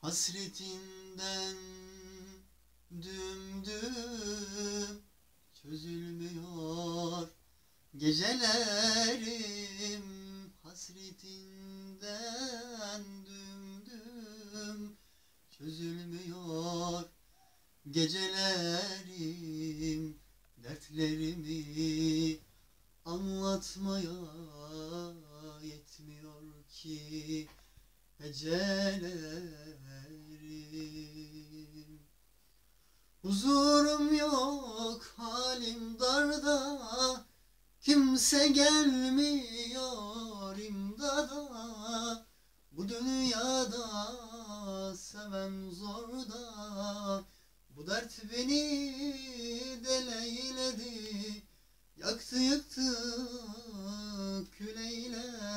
Hasretinden dümdüm çözülmüyor. Gecelerim hasretinden dümdüm çözülmüyor. Gecelerim dertlerimi anlatmaya hecelerim Huzurum yok halim darda. Kimse gelmiyor imdada. Bu dünyada seven zorda. Bu dert beni deleyledi. Yaktı yıktı küleyledi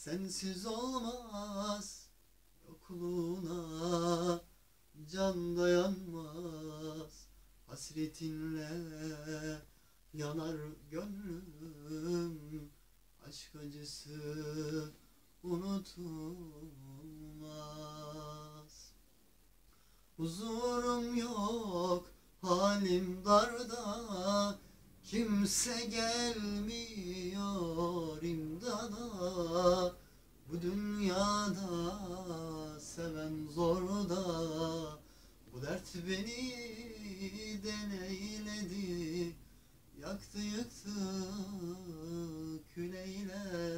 sensiz olmaz Yokluğuna can dayanmaz Hasretinle yanar gönlüm. Aşk acısı unutulmaz. Huzurum yok halim darda Kimse gelmiyor imdada. Bu dünyada seven zorda Bu dert beni deneyledi. Yaktı yıktı küleyledi